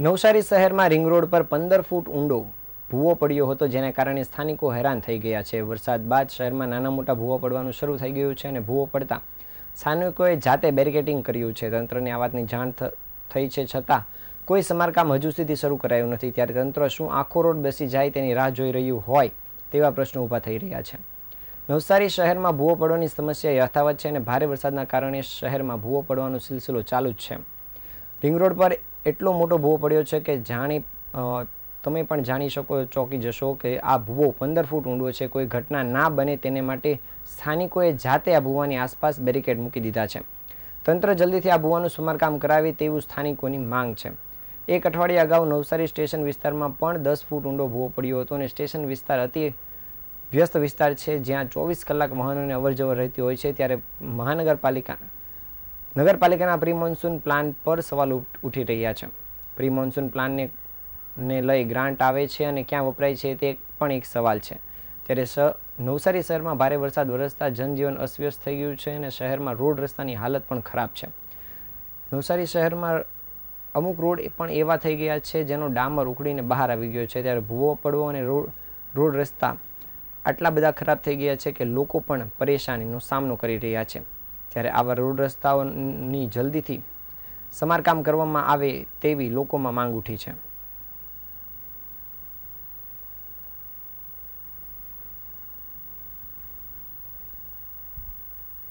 નવસારી શહેરમાં ring road પર પંદર ફૂટ ઊંડો ભૂવો પડ્યો હતો, જેના કારણે સ્થાનિકો હેરાન થઈ ગયા છે. વરસાદ બાદ શહેરમાં નાના મોટા ભૂવો પડવાનું શરૂ થઈ ગયું છે અને ભૂવો પડતા સ્થાનિકોએ જાતે બેરિકેટિંગ કર્યું છે. તંત્રને આ વાતની જાણ થઈ છે છતાં કોઈ સમારકામ હજુ સુધી શરૂ કરાયું નથી. ત્યારે તંત્ર શું આખો રોડ બેસી જાય તેની રાહ જોઈ રહ્યું હોય તેવા પ્રશ્નો ઊભા થઈ રહ્યા છે. નવસારી શહેરમાં ભૂવો પડવાની સમસ્યા યથાવત છે અને ભારે વરસાદના કારણે શહેરમાં ભૂવો પડવાનો સિલસિલો ચાલુ જ છે. રિંગ રોડ પર એટલો મોટો ભૂવો પડ્યો છે કે જાણી તમે પણ જાણી શકો, ચોંકી જશો કે આ ભૂવો પંદર ફૂટ ઊંડો છે, કોઈ ઘટના ના બને તેને માટે સ્થાનિકોએ જાતે આ ભૂવાની આસપાસ બેરિકેડ મૂકી દીધા છે. તંત્ર જલ્દીથી આ ભૂવાનું સમારકામ કરાવે તેવું સ્થાનિકોની માંગ છે. એક અઠવાડિયા અગાઉ નવસારી સ્ટેશન વિસ્તારમાં પણ દસ ફૂટ ઊંડો ભૂવો પડ્યો હતો અને સ્ટેશન વિસ્તાર અતિ વ્યસ્ત વિસ્તાર છે, જ્યાં ચોવીસ કલાક વાહનોની અવરજવર રહેતી હોય છે, ત્યારે મહાનગરપાલિકા નગરપાલિકાના પ્રી મોન્સૂન પ્લાન પર સવાલ ઉઠી રહ્યા છે. પ્રી મોન્સૂન પ્લાનને, ને લઈ ગ્રાન્ટ આવે છે અને ક્યાં વપરાય છે તે પણ એક સવાલ છે. ત્યારે નવસારી શહેરમાં ભારે વરસાદ વરસતા જનજીવન અસ્વ્યસ્ત થઈ ગયું છે અને શહેરમાં રોડ રસ્તાની હાલત પણ ખરાબ છે. નવસારી શહેરમાં અમુક રોડ પણ એવા થઈ ગયા છે જેનો ડામર ઉકળીને બહાર આવી ગયો છે. ત્યારે ભૂવો, પડવો અને રોડ રોડ રસ્તા આટલા બધા ખરાબ થઈ ગયા છે કે લોકો પણ પરેશાનીનો સામનો કરી રહ્યા છે. ત્યારે આવા રોડ રસ્તાઓની જલ્દીથી સમારકામ કરવામાં આવે તેવી લોકોમાં માંગ ઉઠી છે.